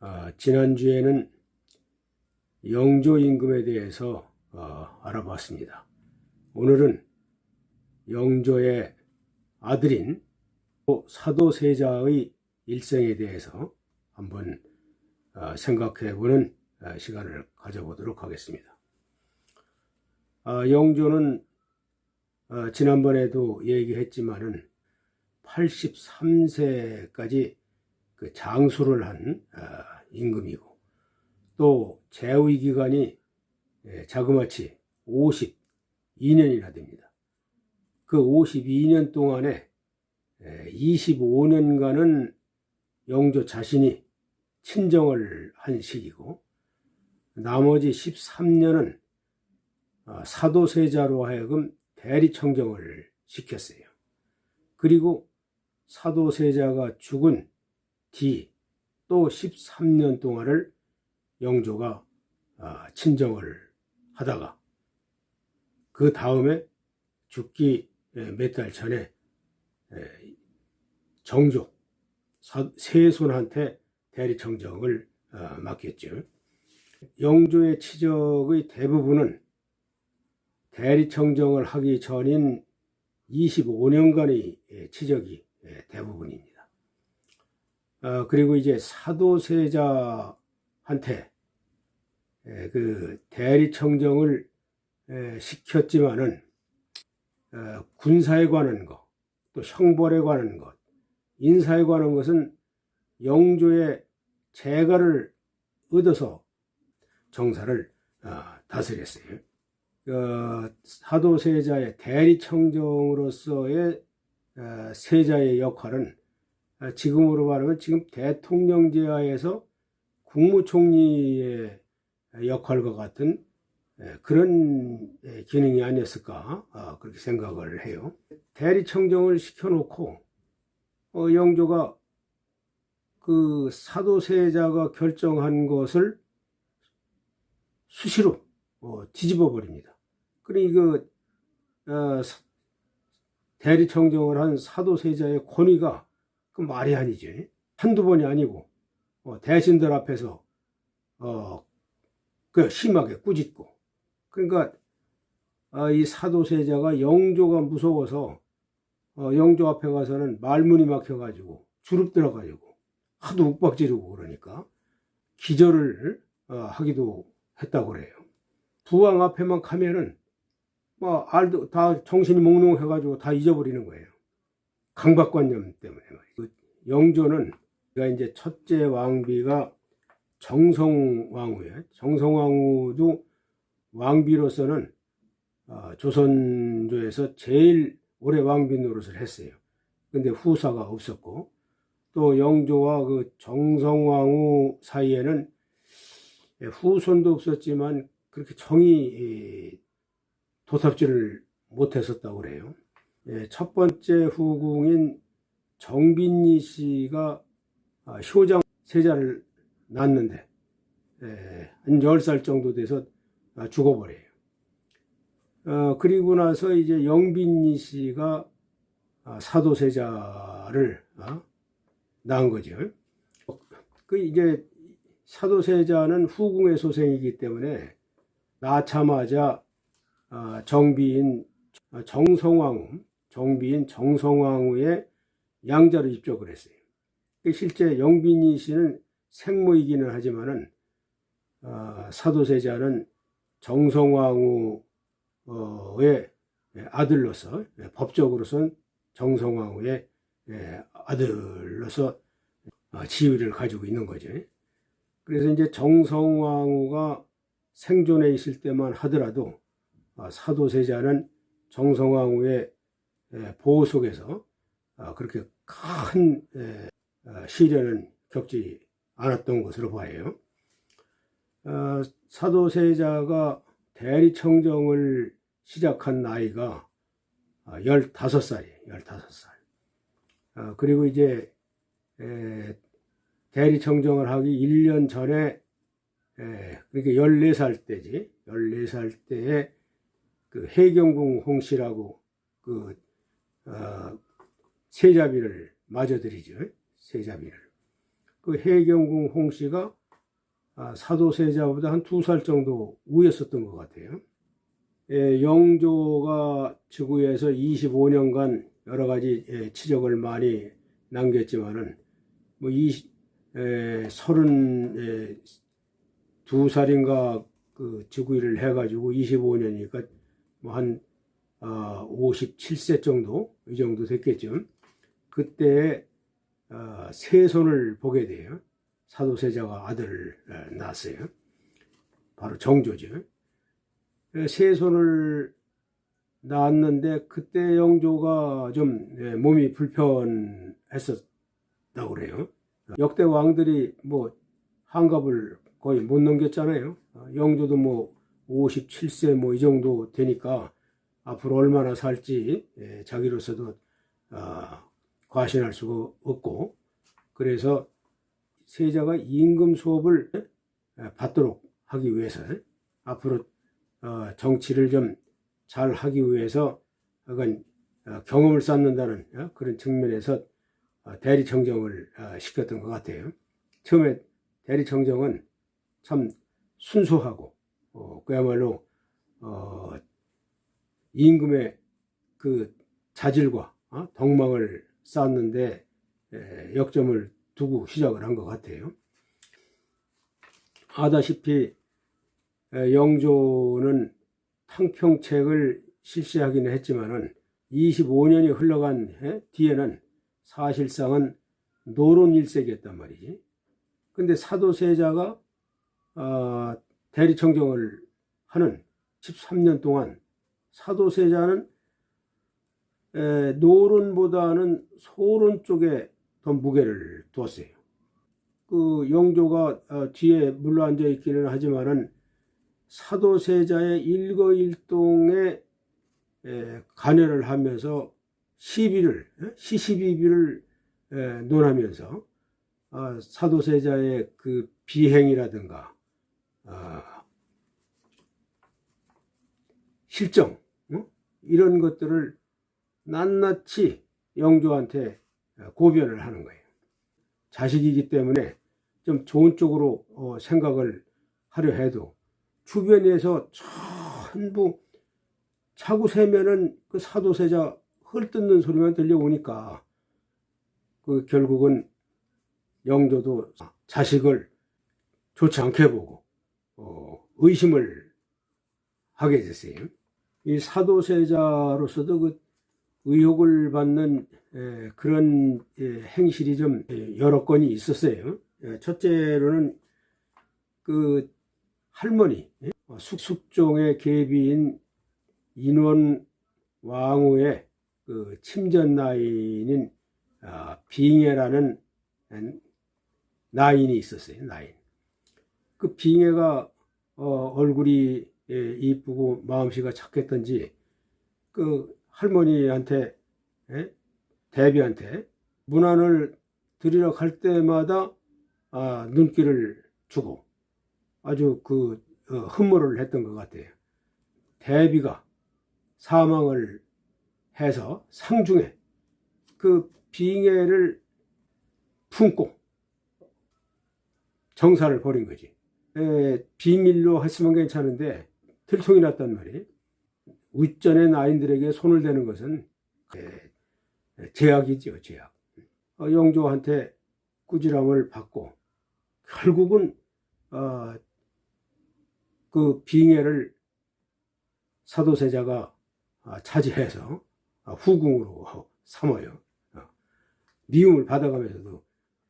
아, 지난주에는 영조 임금에 대해서 어, 알아봤습니다. 오늘은 영조의 아들인 사도세자의 일생에 대해서 한번 어, 생각해보는 어, 시간을 가져보도록 하겠습니다. 아, 영조는 어, 지난번에도 얘기했지만은 83세까지 그 장수를 한 어, 임금이고 또 재위 기간이 예, 자그마치 52년이나 됩니다. 그 52년 동안에 25년간은 영조 자신이 친정을 한 시기고 나머지 13년은 어, 사도세자로 하여금 대리청정을 시켰어요. 그리고 사도세자가 죽은 뒤 또 13년 동안을 영조가 아, 친정을 하다가 그 다음에 죽기 몇 달 전에 정조 세손한테 대리청정을 어, 맡겼죠. 영조의 치적의 대부분은 대리청정을 하기 전인 25년간의 치적이 대부분입니다. 어, 그리고 이제 사도세자한테 그 대리청정을 시켰지만은 어, 군사에 관한 것, 또 형벌에 관한 것, 인사에 관한 것은 영조의 재가를 얻어서 정사를 어, 다스렸어요. 그 사도세자의 대리청정으로서의 세자의 역할은 아, 지금으로 말하면 지금 대통령제 하에서 국무총리의 역할과 같은 그런 기능이 아니었을까 아, 그렇게 생각을 해요. 대리청정을 시켜놓고 어, 영조가 그 사도세자가 결정한 것을 수시로 어, 뒤집어 버립니다. 그러니 그 어, 대리청정을 한 사도세자의 권위가 그 말이 아니지. 한두 번이 아니고, 어, 대신들 앞에서, 어, 그 심하게 꾸짖고. 그러니까, 어, 이 사도세자가 영조가 무서워서, 어, 영조 앞에 가서는 말문이 막혀가지고, 주눅 들어가지고, 하도 욱박지르고 그러니까, 기절을, 어, 하기도 했다고 그래요. 부왕 앞에만 가면은, 뭐, 알도, 다 정신이 몽롱해가지고 다 잊어버리는 거예요. 강박관념 때문에 말이죠. 그 영조는 그가 이제 첫째 왕비가 정성왕후예요. 정성왕후도 왕비로서는 어, 조선조에서 제일 오래 왕비 노릇을 했어요. 근데 후사가 없었고 또 영조와 그 정성왕후 사이에는 후손도 없었지만 그렇게 정이 도탑질을 못했었다고 그래요. 예, 첫 번째 후궁인 정빈리 씨가 아, 효장 세자를 낳았는데 예, 한 10살 정도 돼서 아, 죽어버려요. 어, 그리고 나서 이제 영빈리 씨가 아, 사도세자를 어, 낳은 거죠. 그 이제 사도세자는 후궁의 소생이기 때문에 낳자마자 정비인 정성왕후 정비인 정성왕후의 양자로 입적을 했어요. 그 실제 영빈이 씨는 생모이기는 하지만은 어, 사도세자는 정성왕후의 아들로서 법적으로선 정성왕후의 아들로서 어, 지위를 가지고 있는 거죠. 그래서 이제 정성왕후가 생존해 있을 때만 하더라도 어, 사도세자는 정성왕후의 보호 속에서 어, 그렇게 큰 어, 시련은 겪지 않았던 것으로 봐요. 어, 사도세자가 대리청정을 시작한 나이가 15살이에요. 15살. 그리고 이제 대리청정을 하기 1년 전에 그러니까 14살 때지. 14살 때에 그 해경궁 홍씨라고 그 어, 세자비를 드리죠. 세자비를. 그 해경궁 홍 씨가 아, 사도 세자보다 한 두 살 정도 우였었던 것 같아요. 예, 영조가 즉위해서 25년간 여러 가지 예, 치적을 많이 남겼지만은 뭐 이십 에, 서른 에, 두 살인가 그 즉위를 해가지고 25년이니까 뭐 한 어, 57세 정도 이 정도 됐겠죠. 그때 어, 세 손을 보게 돼요. 사도세자가 아들을 어, 낳았어요. 바로 정조죠. 세 손을 낳았는데 그때 영조가 좀 예, 몸이 불편했었다고 그래요. 역대 왕들이 뭐 한갑을 거의 못 넘겼잖아요. 어, 영조도 뭐 57세 뭐 이 정도 되니까 앞으로 얼마나 살지 예, 자기로서도 어, 과신할 수가 없고 그래서 세자가 임금 수업을 예, 받도록 하기 위해서 앞으로 어, 정치를 좀 잘 하기 위해서 약간 어, 경험을 쌓는다는 어, 그런 측면에서 어, 대리청정을 어, 시켰던 것 같아요. 처음에 대리청정은 참 순수하고 어, 그야말로 어, 임금의 그 자질과 어, 덕망을 쌓았는데 에, 역점을 두고 시작을 한 것 같아요. 아다시피 에, 영조는 탕평책을 실시하기는 했지만은 25년이 흘러간 해 뒤에는 사실상은 노론 일색이었단 말이지. 근데 사도세자가 어, 대리청정을 하는 13년 동안 사도세자는 에, 노론보다는 소론 쪽에 더 무게를 두었어요. 그 영조가 어, 뒤에 물러앉아 있기는 하지만은 사도세자의 일거일동에 에, 관여를 하면서 시비를 에? 시시비비를 에, 논하면서 어, 사도세자의 그 비행이라든가 어, 실정 어? 이런 것들을 낱낱이 영조한테 고변을 하는 거예요. 자식이기 때문에 좀 좋은 쪽으로 어, 생각을 하려 해도 주변에서 전부 차고 세면은 그 사도세자 헐뜯는 소리만 들려오니까 그 결국은 영조도 자식을 좋지 않게 보고 어, 의심을 하게 됐어요. 이 사도세자로서도 그 의혹을 받는 에, 그런 에, 행실이 좀 에, 여러 건이 있었어요. 에, 첫째로는 그 할머니 예? 숙, 숙종의 계비인 인원 왕후의 그 침전 나인인 아, 빙해라는 나인이 있었어요. 나인. 그 빙해가 어, 얼굴이 예, 이쁘고 마음씨가 착했던지 그 할머니한테 예? 대비한테 문안을 드리러 갈 때마다 아, 눈길을 주고 아주 그 어, 흠모를 했던 것 같아요. 대비가 사망을 해서 상중에 그 빙해를 품고 정사를 벌인 거지. 에, 비밀로 했으면 괜찮은데 들통이 났단 말이에요. 윗전의 나인들에게 손을 대는 것은 에, 제약이죠, 제약. 어, 영조한테 꾸지람을 받고 결국은 어, 그 빙해를 사도세자가 아, 차지해서 아, 후궁으로 삼어요. 어. 미움을 받아가면서도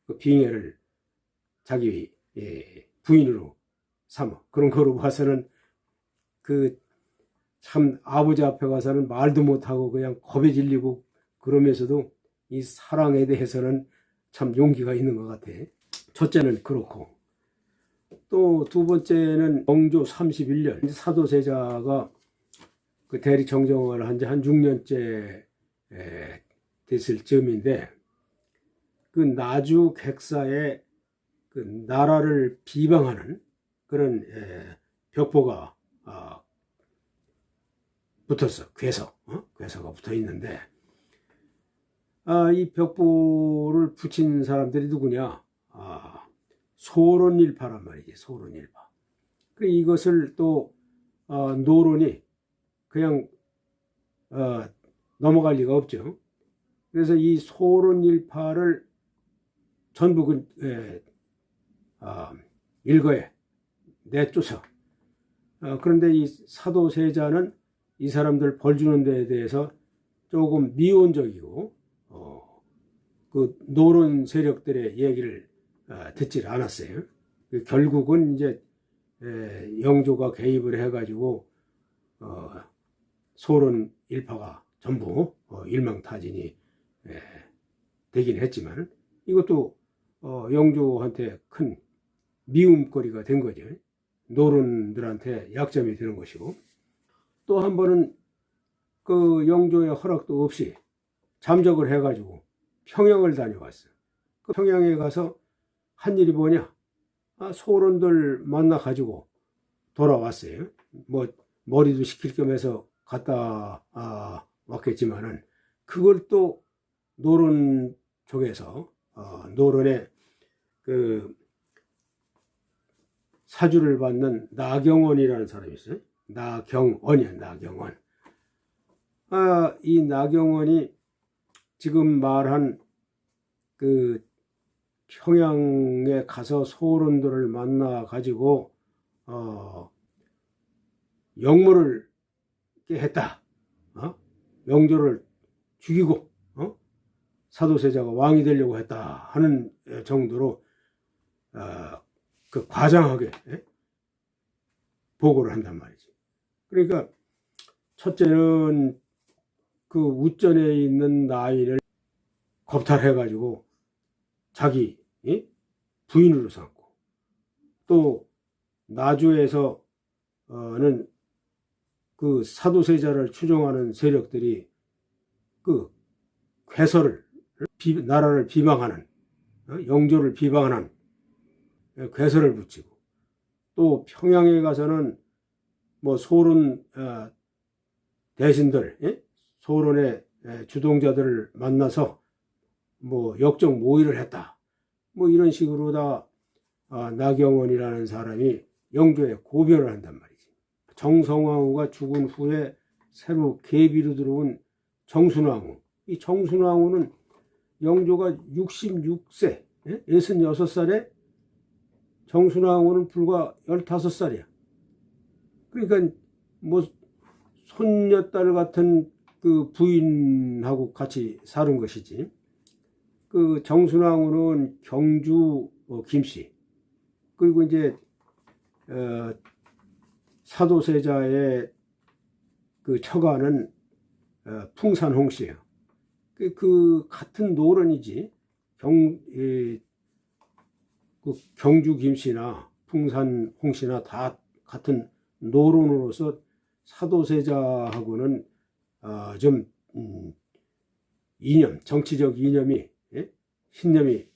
그 빙해를 자기 예, 부인으로 삼어. 그런 거로 봐서는 그 참 아버지 앞에 가서는 말도 못하고 그냥 겁에 질리고 그러면서도 이 사랑에 대해서는 참 용기가 있는 것 같아. 첫째는 그렇고 또 두 번째는 영조 31년 사도세자가 그 대리 정정을 한 지 한 6년째 됐을 즈음인데 그 나주 객사에 그 나라를 비방하는 그런 벽보가 아, 붙었어. 괴서, 어? 괴서가 붙어 있는데 아, 이 벽보를 붙인 사람들이 누구냐? 아, 소론일파란 말이지 소론일파. 그 이것을 또 어, 노론이 그냥 어, 넘어갈 리가 없죠. 그래서 이 소론일파를 전부 그 에, 아, 일거에 내쫓아. 어, 그런데 이 사도세자는 이 사람들 벌 주는 데에 대해서 조금 미온적이고 어, 그 노론 세력들의 얘기를 어, 듣질 않았어요. 그 결국은 이제 에, 영조가 개입을 해가지고 어, 소론 일파가 전부 어, 일망타진이 에, 되긴 했지만 이것도 어, 영조한테 큰 미움거리가 된 거죠. 노론들한테 약점이 되는 것이고 또 한 번은 그 영조의 허락도 없이 잠적을 해가지고 평양을 다녀왔어. 그 평양에 가서 한 일이 뭐냐? 아, 소론들 만나 가지고 돌아왔어요. 뭐 머리도 식힐 겸 해서 갔다 아, 왔겠지만은 그걸 또 노론 쪽에서 어, 노론의 그 사주를 받는 나경원이라는 사람이 있어요. 나경원이야, 나경원. 아, 이 나경원이 지금 말한 그 평양에 가서 소론들을 만나 가지고 어, 영모를 했다. 어? 영조를 죽이고 어? 사도세자가 왕이 되려고 했다 하는 정도로 어, 그 과장하게 예? 보고를 한단 말이지. 그러니까 첫째는 그 우전에 있는 나이를 겁탈해 가지고 자기 예? 부인으로 삼고 또 나주에서는 그 사도세자를 추종하는 세력들이 그 괴설을 비- 나라를 비방하는 어? 영조를 비방하는 괴설을 붙이고 또 평양에 가서는 뭐 소론 어, 대신들 예? 소론의 에, 주동자들을 만나서 뭐 역적 모의를 했다 뭐 이런 식으로 다 아, 나경원이라는 사람이 영조에 고별을 한단 말이지 정성왕후가 죽은 후에 새로 계비로 들어온 정순왕후 이 정순왕후는 영조가 66세 예? 66살에 정순왕후는 불과 15살이야. 그러니까 뭐 손녀딸 같은 그 부인하고 같이 사는 것이지. 그 정순왕후는 경주 어, 김씨 그리고 이제 어, 사도세자의 그 처가는 어, 풍산홍 씨예요. 그, 그 같은 노론이지 경 이, 그 경주 김씨나 풍산 홍 씨나 다 같은 노론으로서 사도세자하고는 어, 좀 음, 이념, 정치적 이념이 예? 신념이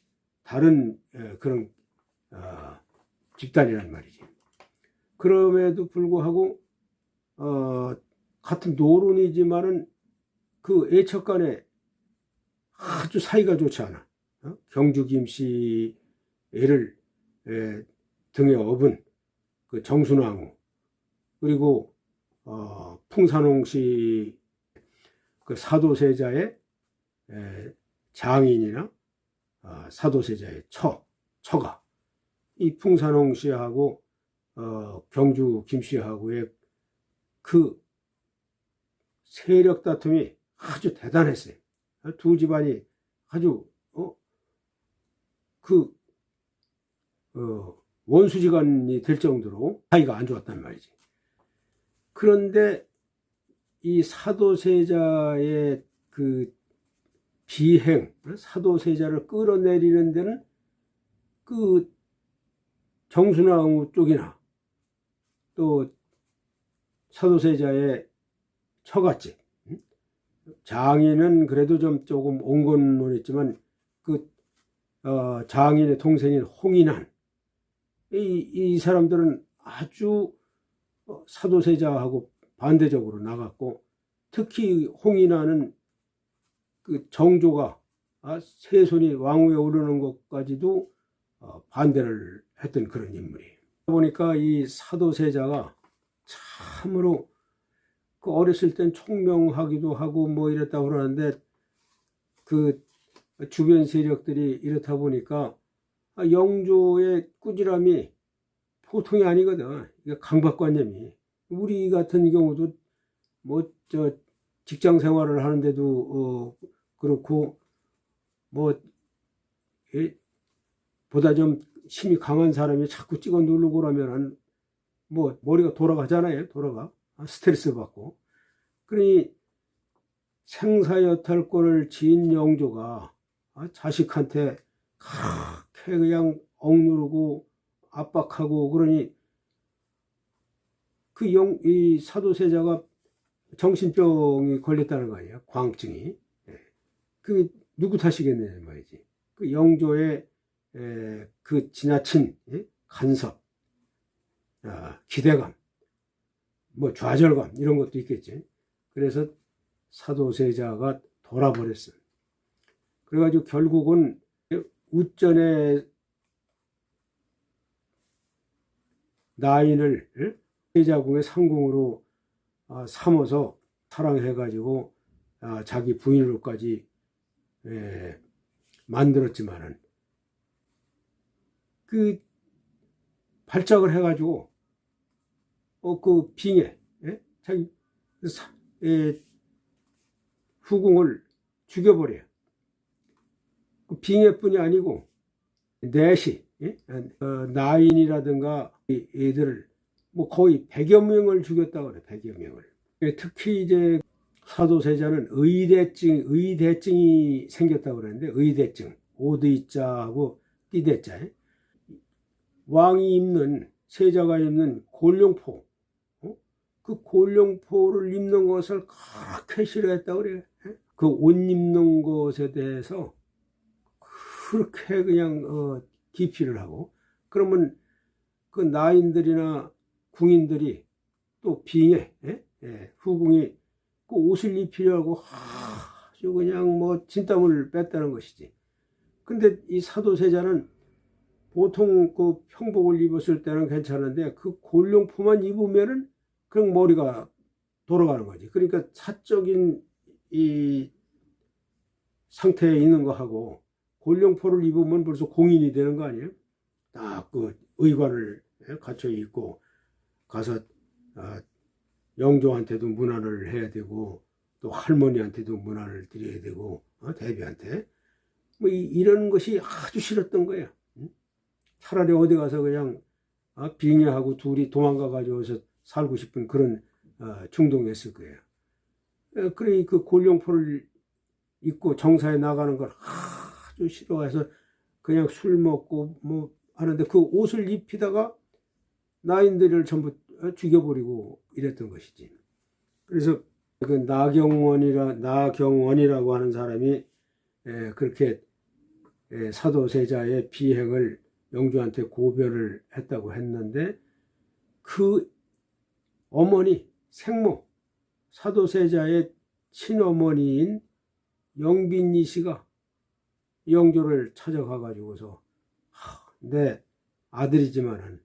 다른 에, 그런 어, 집단이란 말이지. 그럼에도 불구하고 어, 같은 노론이지만은 그 애척 간에 아주 사이가 좋지 않아. 어? 경주 김씨 애를 에, 등에 업은 그 정순왕후 그리고 어, 풍산홍 씨 그 사도세자의 에, 장인이나 어, 사도세자의 처 처가 이 풍산홍 씨하고 어, 경주 김 씨하고의 그 세력 다툼이 아주 대단했어요. 두 집안이 아주 어, 그 어, 원수지간이 될 정도로 사이가 안 좋았단 말이지. 그런데 이 사도세자의 그 비행, 사도세자를 끌어내리는 데는 그 정순왕후 쪽이나 또 사도세자의 처갓집, 장인은 그래도 좀 조금 온건론 했지만 그 어, 장인의 동생인 홍인한 이, 이 사람들은 아주 어, 사도세자하고 반대적으로 나갔고 특히 홍인하는 그 정조가 아, 세손이 왕위에 오르는 것까지도 어, 반대를 했던 그런 인물이에요. 보니까 이 사도세자가 참으로 그 어렸을 땐 총명하기도 하고 뭐 이랬다고 그러는데 그 주변 세력들이 이렇다 보니까 아, 영조의 꾸지람이 보통이 아니거든. 이게 강박관념이. 우리 같은 경우도 뭐 저 직장 생활을 하는데도 어 그렇고 뭐 예, 보다 좀 힘이 강한 사람이 자꾸 찍어 누르고 그러면은 뭐 머리가 돌아가잖아요. 돌아가. 아, 스트레스 받고. 그러니 생사여탈권을 지인 영조가 아, 자식한테 그렇게 그냥 억누르고 압박하고 그러니 그 영, 이 사도세자가 정신병이 걸렸다는 거 아니에요. 광증이. 예. 그 누구 탓이겠냐 말이지. 그 영조의 에, 그 지나친 예? 간섭, 아, 기대감, 뭐 좌절감 이런 것도 있겠지. 그래서 사도세자가 돌아버렸어. 그래가지고 결국은 우전의 나인을 예? 세자궁의 상궁으로 아, 삼아서 사랑해가지고 아, 자기 부인으로까지 예, 만들었지만은 그 발작을 해가지고 어 그 빙에 예? 자기 사, 예, 후궁을 죽여버려요. 그 빙에뿐이 아니고 예? 어, 나인이라든가 이 애들을 뭐 거의 100여 명을 죽였다고 그래 100여 명을. 예, 특히 이제 사도세자는 의대증 의대증이 생겼다고 그러는데 의대증 오드이자하고 띠대자. 왕이 입는 세자가 입는 골룡포. 어? 그 골룡포를 입는 것을 그렇게 싫어했다고 그래. 그 옷 입는 것에 대해서 그렇게 그냥 어, 기피를 하고. 그러면 그 나인들이나 궁인들이 또 빙에 예? 예, 후궁이 그 옷을 입히려고 아주 그냥 뭐 진땀을 뺐다는 것이지. 근데 이 사도세자는 보통 그 평복을 입었을 때는 괜찮은데 그 골룡포만 입으면은 그냥 머리가 돌아가는 거지. 그러니까 사적인 이 상태에 있는 거하고 골룡포를 입으면 벌써 공인이 되는 거 아니에요? 딱 그 의관을 갖춰 입고 가서 아, 영조한테도 문안을 해야 되고 또 할머니한테도 문안을 드려야 되고 어, 대비한테 뭐 이, 런 것이 아주 싫었던 거야. 응? 차라리 어디 가서 그냥 어, 빙의하고 둘이 도망가 가지고서 살고 싶은 그런 어, 충동이었을 거예요. 어, 그러니 그 골룡포를 입고 정사에 나가는 걸 아주 싫어해서 그냥 술 먹고 뭐 하는데 그 옷을 입히다가 나인들을 전부 죽여버리고 이랬던 것이지. 그래서 그 나경원이라 나경원이라고 하는 사람이 에, 그렇게 에, 사도세자의 비행을 영주한테 고별을 했다고 했는데 그 어머니 생모 사도세자의 친어머니인 영빈이 씨가 영조를 찾아가 가지고서 내 아들이지만은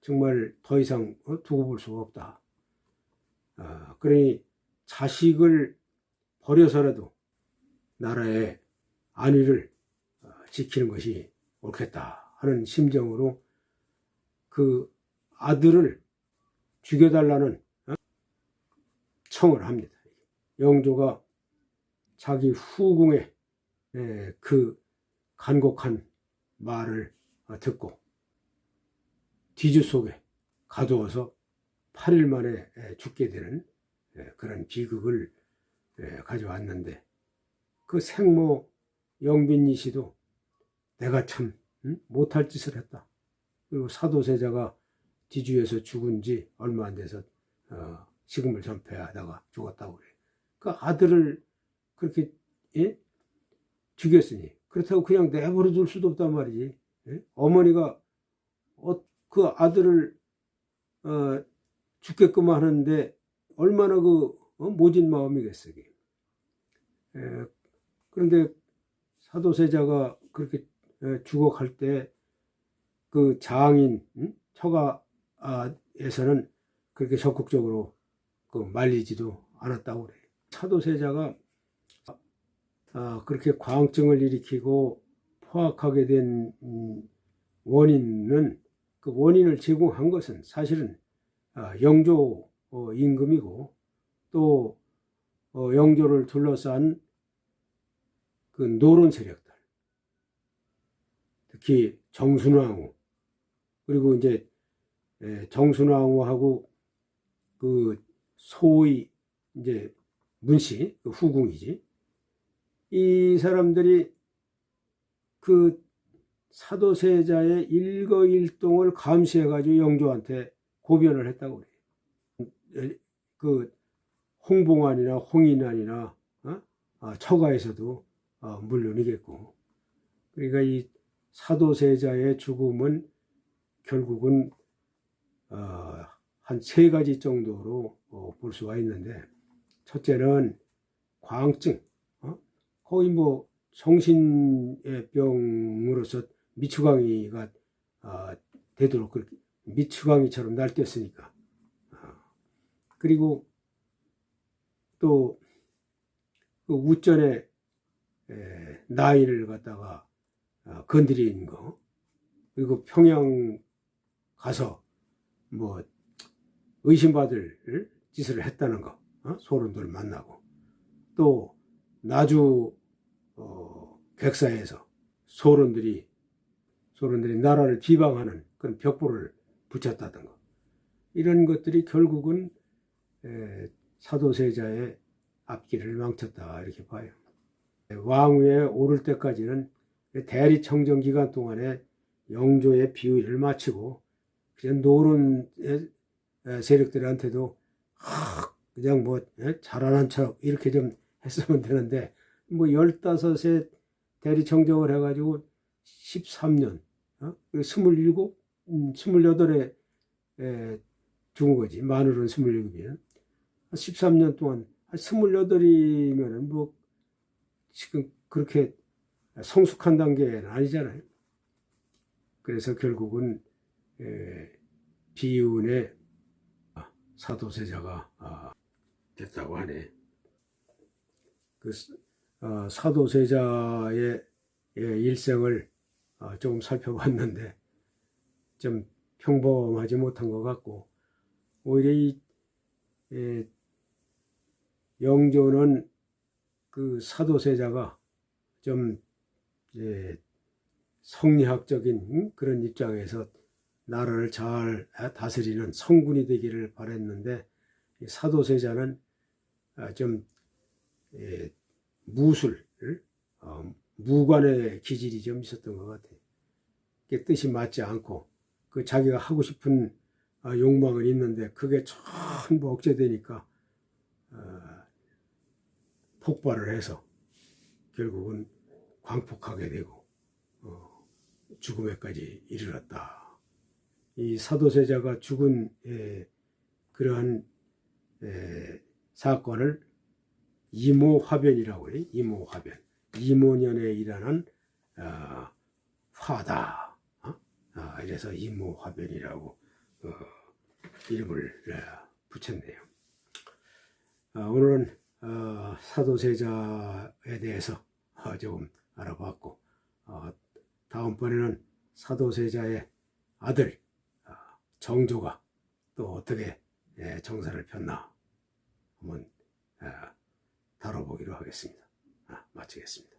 정말 더 이상 어, 두고 볼 수가 없다. 아, 그러니 자식을 버려서라도 나라의 안위를 어, 지키는 것이 옳겠다 하는 심정으로 그 아들을 죽여달라는 어, 청을 합니다. 영조가 자기 후궁의 그 간곡한 말을 듣고 뒤주 속에 가두어서 8일 만에 죽게 되는 그런 비극을 가져왔는데 그 생모 영빈이 씨도 내가 참 못할 짓을 했다. 그리고 사도세자가 뒤주에서 죽은 지 얼마 안 돼서 어, 식음을 전폐하다가 죽었다고 그래. 그 아들을 그렇게 예? 죽였으니 그렇다고 그냥 내버려 둘 수도 없단 말이지. 예? 어머니가 어, 그 아들을 어, 죽게끔 하는데 얼마나 그 어, 모진 마음이겠어. 요 그런데 사도세자가 그렇게 에, 죽어갈 때그 장인 응? 처가에서는 그렇게 적극적으로 그 말리지도 않았다고 그래요. 차도세자가 아, 그렇게 광증을 일으키고 포악하게 된 음, 원인은 그 원인을 제공한 것은 사실은 아, 영조 어, 임금이고 또 어, 영조를 둘러싼 그 노론 세력들 특히 정순왕후 그리고 이제 에, 정순왕후하고 그 소위 이제 문씨 그 후궁이지 이 사람들이 그 사도세자의 일거일동을 감시해가지고 영조한테 고변을 했다고 그래요. 그 홍봉안이나 홍인안이나 어? 아, 처가에서도 어, 물론이겠고 그러니까 이 사도세자의 죽음은 결국은 어, 한세 가지 정도로 어, 볼 수가 있는데 첫째는 광증 어? 거의 뭐 정신의 병으로서 미추광이가 아, 되도록 그렇게 미추광이처럼 날뛰었으니까. 아, 그리고 또 그 우전에 에, 나이를 갖다가 아, 건드린 거. 그리고 평양 가서 뭐 의심받을 짓을 했다는 거. 어? 소론들 만나고. 또 나주 어, 객사에서 소론들이 소론들이 나라를 비방하는 그런 벽보를 붙였다든가 이런 것들이 결국은 에, 사도세자의 앞길을 망쳤다 이렇게 봐요. 왕위에 오를 때까지는 대리 청정 기간 동안에 영조의 비위를 마치고 그냥 노론 세력들한테도 그냥 뭐 잘하는 척 이렇게 좀 했으면 되는데 뭐 15세 대리 청정을 해가지고 13년, 어? 27, 음, 28에 에, 죽은 거지. 마늘은 27이면. 13년 동안, 28이면은 뭐, 지금 그렇게 성숙한 단계는 아니잖아요. 그래서 결국은, 에, 비운의 사도세자가 아, 됐다고 하네. 그 어, 사도세자의 예, 일생을 어, 조금 살펴봤는데 좀 평범하지 못한 것 같고 오히려 이 예, 영조는 그 사도세자가 좀 예, 성리학적인 그런 입장에서 나라를 잘 다스리는 성군이 되기를 바랬는데 사도세자는 아, 좀 예, 무술, 어, 무관의 기질이 좀 있었던 것 같아요. 뜻이 맞지 않고 그 자기가 하고 싶은 어, 욕망은 있는데 그게 전부 억제되니까 어, 폭발을 해서 결국은 광폭하게 되고 어, 죽음에까지 이르렀다. 이 사도세자가 죽은 에, 그러한 에, 사건을 이모화변이라고 해요. 이모화변. 이모년에 일어난 어, 화다. 어? 아, 이래서 이모화변이라고 어, 이름을 어, 붙였네요. 어, 오늘은 어, 사도세자에 대해서 어, 조금 알아봤고 어, 다음번에는 사도세자의 아들 어, 정조가 또 어떻게 예, 정사를 폈나 한번 어, 다뤄보기로 하겠습니다. 아, 마치겠습니다.